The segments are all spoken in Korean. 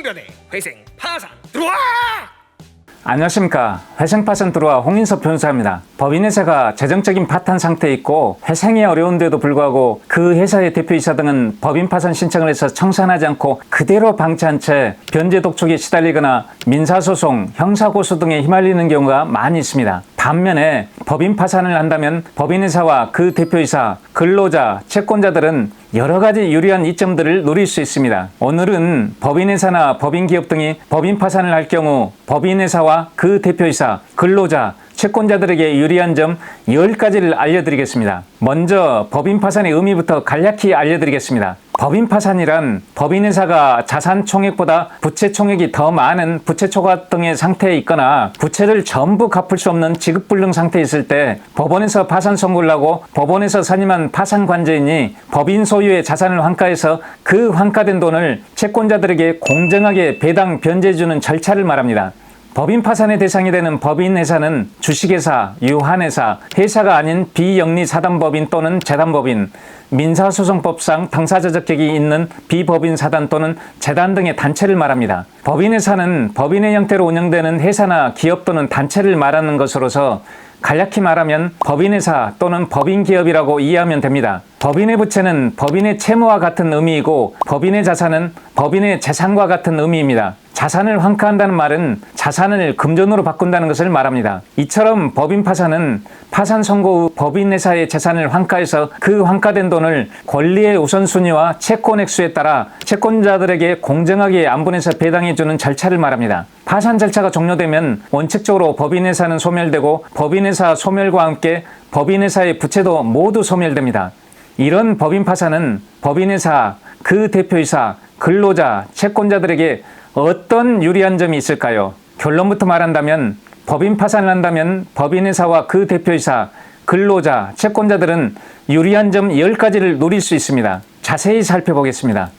송변의 회생 파산 들어와! 안녕하십니까. 회생파산 들어와 홍인섭 변호사입니다. 법인회사가 재정적인 파탄 상태에 있고 회생이 어려운데도 불구하고 그 회사의 대표이사 등은 법인 파산 신청을 해서 청산하지 않고 그대로 방치한 채 변제 독촉에 시달리거나 민사소송, 형사고소 등에 휘말리는 경우가 많이 있습니다 반면에 법인 파산을 한다면 법인회사와 그 대표이사, 근로자, 채권자들은 여러 가지 유리한 이점들을 누릴 수 있습니다. 오늘은 법인회사나 법인기업 등이 법인 파산을 할 경우 법인회사와 그 대표이사, 근로자, 채권자들에게 유리한 점 10가지를 알려드리겠습니다. 먼저 법인 파산의 의미부터 간략히 알려드리겠습니다. 법인 파산이란 법인 회사가 자산 총액보다 부채 총액이 더 많은 부채 초과 등의 상태에 있거나 부채를 전부 갚을 수 없는 지급불능 상태에 있을 때 법원에서 파산 선고를 하고 법원에서 선임한 파산 관제인이 법인 소유의 자산을 환가해서 그 환가된 돈을 채권자들에게 공정하게 배당 변제해주는 절차를 말합니다. 법인 파산의 대상이 되는 법인회사는 주식회사, 유한회사, 회사가 아닌 비영리 사단법인 또는 재단법인, 민사소송법상 당사자 적격이 있는 비법인 사단 또는 재단 등의 단체를 말합니다. 법인회사는 법인의 형태로 운영되는 회사나 기업 또는 단체를 말하는 것으로서 간략히 말하면 법인회사 또는 법인기업이라고 이해하면 됩니다. 법인의 부채는 법인의 채무와 같은 의미이고 법인의 자산은 법인의 재산과 같은 의미입니다. 자산을 환가한다는 말은 자산을 금전으로 바꾼다는 것을 말합니다. 이처럼 법인 파산은 파산 선고 후 법인 회사의 재산을 환가해서 그 환가된 돈을 권리의 우선순위와 채권 액수에 따라 채권자들에게 공정하게 안분해서 배당해주는 절차를 말합니다. 파산 절차가 종료되면 원칙적으로 법인 회사는 소멸되고 법인 회사 소멸과 함께 법인 회사의 부채도 모두 소멸됩니다. 이런 법인 파산은 법인 회사, 그 대표이사, 근로자, 채권자들에게 어떤 유리한 점이 있을까요? 결론부터 말한다면 법인 파산을 한다면 법인회사와 그 대표이사, 근로자, 채권자들은 유리한 점 10가지를 누릴 수 있습니다. 자세히 살펴보겠습니다.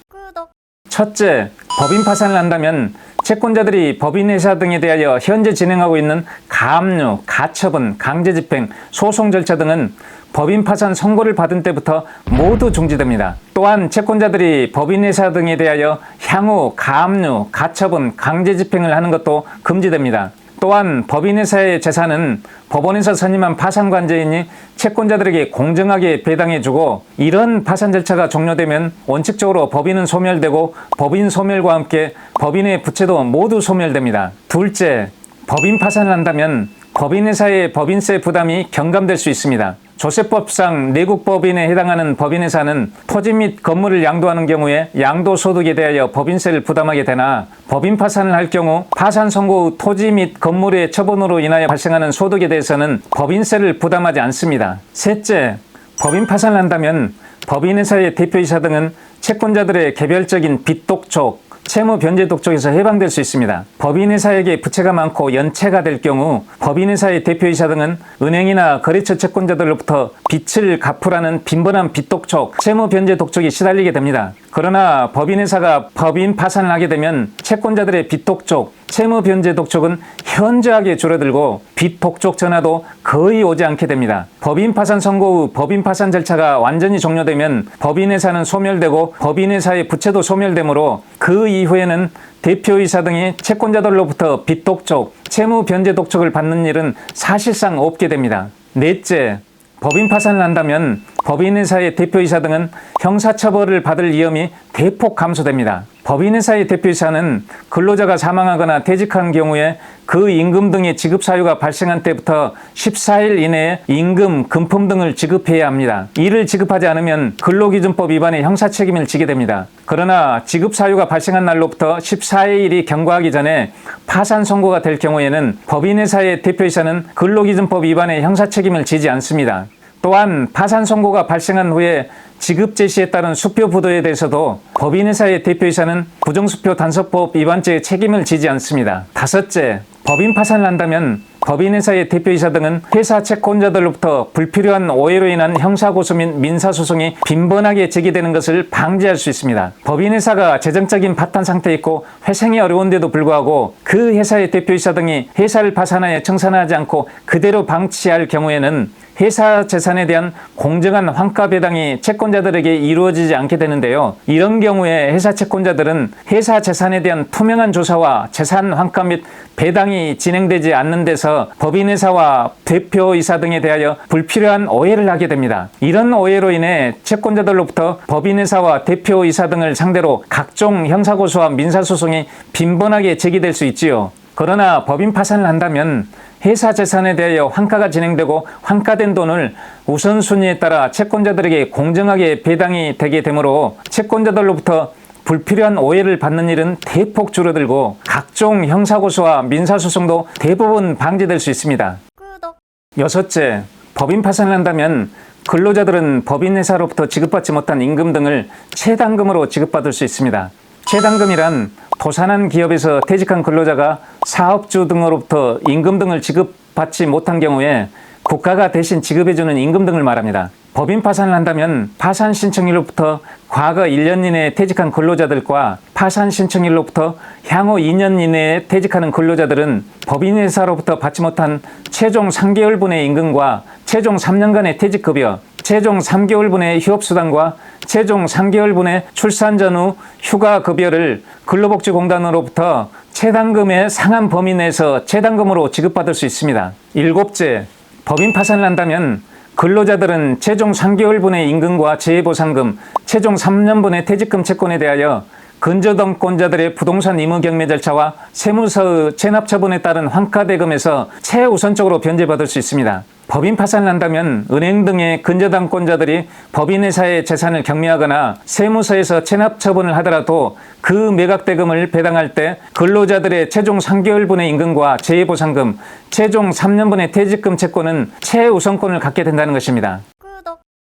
첫째, 법인 파산을 한다면 채권자들이 법인회사 등에 대하여 현재 진행하고 있는 가압류, 가처분, 강제집행, 소송 절차 등은 법인 파산 선고를 받은 때부터 모두 중지됩니다. 또한 채권자들이 법인회사 등에 대하여 향후 가압류, 가처분, 강제집행을 하는 것도 금지됩니다. 또한 법인회사의 재산은 법원에서 선임한 파산관제인이 채권자들에게 공정하게 배당해주고 이런 파산 절차가 종료되면 원칙적으로 법인은 소멸되고 법인 소멸과 함께 법인의 부채도 모두 소멸됩니다. 둘째, 법인 파산을 한다면 법인회사의 법인세 부담이 경감될 수 있습니다. 조세법상 내국 법인에 해당하는 법인회사는 토지 및 건물을 양도하는 경우에 양도소득에 대하여 법인세를 부담하게 되나 법인 파산을 할 경우 파산 선고 후 토지 및 건물의 처분으로 인하여 발생하는 소득에 대해서는 법인세를 부담하지 않습니다. 셋째, 법인 파산을 한다면 법인회사의 대표이사 등은 채권자들의 개별적인 빚 독촉, 채무 변제 독촉에서 해방될 수 있습니다. 법인회사에게 부채가 많고 연체가 될 경우 법인회사의 대표이사 등은 은행이나 거래처 채권자들로부터 빚을 갚으라는 빈번한 빚 독촉, 채무 변제 독촉에 시달리게 됩니다. 그러나 법인회사가 법인 파산을 하게 되면 채권자들의 빚 독촉, 채무 변제 독촉은 현저하게 줄어들고 빚 독촉 전화도 거의 오지 않게 됩니다. 법인 파산 선고 후 법인 파산 절차가 완전히 종료되면 법인회사는 소멸되고 법인회사의 부채도 소멸되므로 그 이후에는 대표이사 등이 채권자들로부터 빚 독촉, 채무 변제 독촉을 받는 일은 사실상 없게 됩니다. 넷째, 법인 파산을 한다면 법인회사의 대표이사 등은 형사처벌을 받을 위험이 대폭 감소됩니다. 법인회사의 대표이사는 근로자가 사망하거나 퇴직한 경우에 그 임금 등의 지급 사유가 발생한 때부터 14일 이내에 임금, 금품 등을 지급해야 합니다. 이를 지급하지 않으면 근로기준법 위반의 형사 책임을 지게 됩니다. 그러나 지급 사유가 발생한 날로부터 14일이 경과하기 전에 파산 선고가 될 경우에는 법인회사의 대표이사는 근로기준법 위반의 형사 책임을 지지 않습니다. 또한 파산 선고가 발생한 후에 지급 제시에 따른 수표 부도에 대해서도 법인회사의 대표이사는 부정수표 단속법 위반죄의 책임을 지지 않습니다. 다섯째, 법인 파산을 한다면 법인회사의 대표이사 등은 회사 채권자들로부터 불필요한 오해로 인한 형사고소 및 민사소송이 빈번하게 제기되는 것을 방지할 수 있습니다. 법인회사가 재정적인 파탄 상태에 있고 회생이 어려운데도 불구하고 그 회사의 대표이사 등이 회사를 파산하여 청산하지 않고 그대로 방치할 경우에는 회사 재산에 대한 공정한 환가 배당이 채권자들에게 이루어지지 않게 되는데요. 이런 경우에 회사 채권자들은 회사 재산에 대한 투명한 조사와 재산 환가 및 배당이 진행되지 않는 데서 법인회사와 대표이사 등에 대하여 불필요한 오해를 하게 됩니다. 이런 오해로 인해 채권자들로부터 법인회사와 대표이사 등을 상대로 각종 형사고소와 민사소송이 빈번하게 제기될 수 있지요. 그러나 법인 파산을 한다면 회사 재산에 대하여 환가가 진행되고 환가된 돈을 우선순위에 따라 채권자들에게 공정하게 배당이 되게 되므로 채권자들로부터 불필요한 오해를 받는 일은 대폭 줄어들고 각종 형사고소와 민사소송도 대부분 방지될 수 있습니다. 구독. 여섯째, 법인 파산을 한다면 근로자들은 법인회사로부터 지급받지 못한 임금 등을 최단금으로 지급받을 수 있습니다. 최단금이란 도산한 기업에서 퇴직한 근로자가 사업주 등으로부터 임금 등을 지급받지 못한 경우에 국가가 대신 지급해주는 임금 등을 말합니다. 법인 파산을 한다면 파산 신청일로부터 과거 1년 이내에 퇴직한 근로자들과 파산 신청일로부터 향후 2년 이내에 퇴직하는 근로자들은 법인회사로부터 받지 못한 최종 3개월분의 임금과 최종 3년간의 퇴직급여, 최종 3개월분의 휴업수당과 최종 3개월분의 출산 전후 휴가급여를 근로복지공단으로부터 최단금의 상한 범위 내에서 최단금으로 지급받을 수 있습니다. 일곱째, 법인 파산을 한다면 근로자들은 최종 3개월분의 임금과 재해보상금, 최종 3년분의 퇴직금 채권에 대하여 근저당권자들의 부동산 의무 경매 절차와 세무서의 체납 처분에 따른 환가대금에서 최우선적으로 변제받을 수 있습니다. 법인 파산을 한다면 은행 등의 근저당권자들이 법인회사의 재산을 경매하거나 세무서에서 체납 처분을 하더라도 그 매각대금을 배당할 때 근로자들의 최종 3개월분의 임금과 재해보상금, 최종 3년분의 퇴직금 채권은 최우선권을 갖게 된다는 것입니다.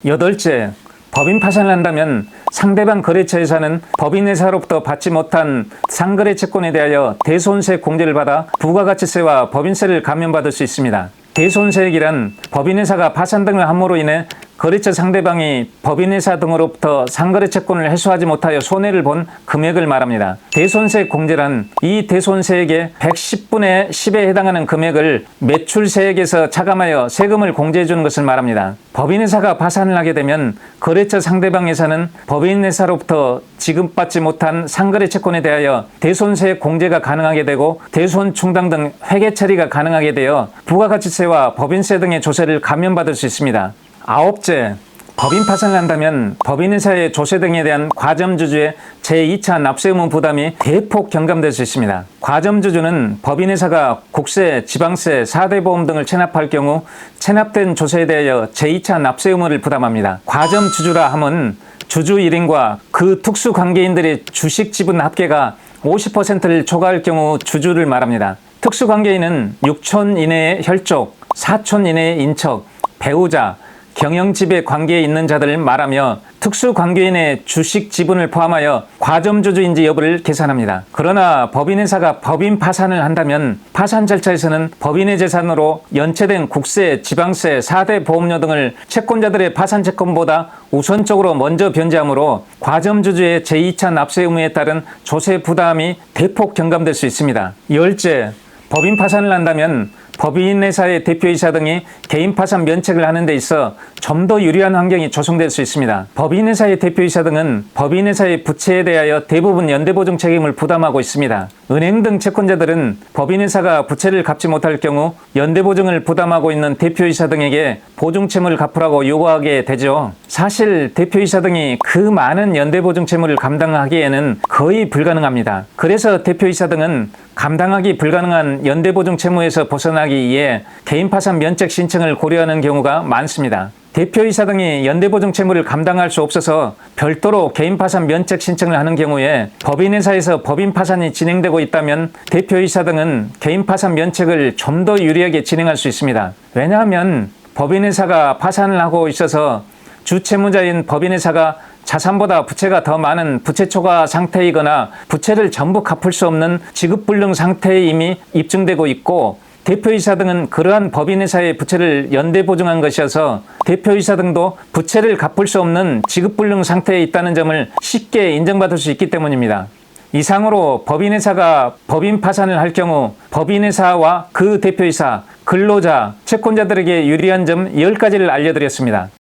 여덟째, 법인 파산을 한다면 상대방 거래처에서는 법인회사로부터 받지 못한 상거래 채권에 대하여 대손세 공제를 받아 부가가치세와 법인세를 감면받을 수 있습니다. 대손세액이란 법인회사가 파산 등을 함으로 인해 거래처 상대방이 법인회사 등으로부터 상거래 채권을 해소하지 못하여 손해를 본 금액을 말합니다. 대손세 공제란 이 대손세액의 110분의 10에 해당하는 금액을 매출세액에서 차감하여 세금을 공제해 주는 것을 말합니다. 법인회사가 파산을 하게 되면 거래처 상대방 회사는 법인회사로부터 지급받지 못한 상거래 채권에 대하여 대손세 공제가 가능하게 되고 대손 충당 등 회계 처리가 가능하게 되어 부가가치세와 법인세 등의 조세를 감면받을 수 있습니다. 아홉째, 법인 파산을 한다면 법인회사의 조세 등에 대한 과점주주의 제2차 납세 의무 부담이 대폭 경감될 수 있습니다. 과점주주는 법인회사가 국세, 지방세, 4대 보험 등을 체납할 경우 체납된 조세에 대하여 제2차 납세 의무를 부담합니다. 과점주주라 함은 주주 1인과 그 특수 관계인들의 주식 지분 합계가 50%를 초과할 경우 주주를 말합니다. 특수 관계인은 6촌 이내의 혈족, 4촌 이내의 인척, 배우자, 경영지배 관계에 있는 자들을 말하며 특수 관계인의 주식 지분을 포함하여 과점주주인지 여부를 계산합니다. 그러나 법인회사가 법인 파산을 한다면 파산 절차에서는 법인의 재산으로 연체된 국세, 지방세, 4대 보험료 등을 채권자들의 파산 채권보다 우선적으로 먼저 변제하므로 과점주주의 제2차 납세 의무에 따른 조세 부담이 대폭 경감될 수 있습니다. 열째, 법인 파산을 한다면 법인회사의 대표이사 등이 개인 파산 면책을 하는 데 있어 좀 더 유리한 환경이 조성될 수 있습니다. 법인회사의 대표이사 등은 법인회사의 부채에 대하여 대부분 연대보증 책임을 부담하고 있습니다. 은행 등 채권자들은 법인회사가 부채를 갚지 못할 경우 연대보증을 부담하고 있는 대표이사 등에게 보증채무를 갚으라고 요구하게 되죠. 사실 대표이사 등이 그 많은 연대보증 채무를 감당하기에는 거의 불가능합니다. 그래서 대표이사 등은 감당하기 불가능한 연대보증 채무에서 벗어나 기 위해 개인 파산 면책 신청을 고려하는 경우가 많습니다. 대표이사 등이 연대보증 채무를 감당할 수 없어서 별도로 개인 파산 면책 신청을 하는 경우에 법인회사에서 법인 파산이 진행되고 있다면 대표이사 등은 개인 파산 면책을 좀 더 유리하게 진행할 수 있습니다. 왜냐하면 법인회사가 파산을 하고 있어서 주채무자인 법인회사가 자산보다 부채가 더 많은 부채 초과 상태이거나 부채를 전부 갚을 수 없는 지급불능 상태에 이미 입증되고 있고 대표이사 등은 그러한 법인회사의 부채를 연대 보증한 것이어서 대표이사 등도 부채를 갚을 수 없는 지급불능 상태에 있다는 점을 쉽게 인정받을 수 있기 때문입니다. 이상으로 법인회사가 법인 파산을 할 경우 법인회사와 그 대표이사, 근로자, 채권자들에게 유리한 점 10가지를 알려드렸습니다.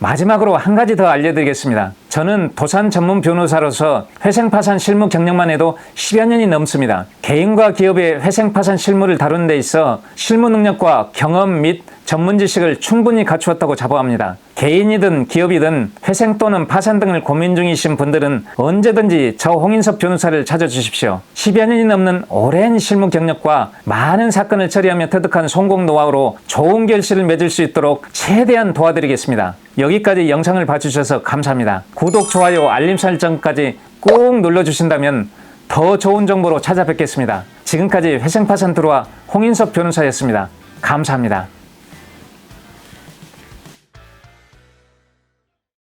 마지막으로 한 가지 더 알려드리겠습니다. 저는 도산 전문 변호사로서 회생파산 실무 경력만 해도 10여 년이 넘습니다. 개인과 기업의 회생파산 실무를 다루는 데 있어 실무 능력과 경험 및 전문 지식을 충분히 갖추었다고 자부합니다. 개인이든 기업이든 회생 또는 파산 등을 고민 중이신 분들은 언제든지 저 홍인섭 변호사를 찾아주십시오. 10여 년이 넘는 오랜 실무 경력과 많은 사건을 처리하며 터득한 성공 노하우로 좋은 결실을 맺을 수 있도록 최대한 도와드리겠습니다. 여기까지 영상을 봐주셔서 감사합니다. 구독, 좋아요, 알림 설정까지 꼭 눌러주신다면 더 좋은 정보로 찾아뵙겠습니다. 지금까지 회생파산 들어와 홍인섭 변호사였습니다. 감사합니다.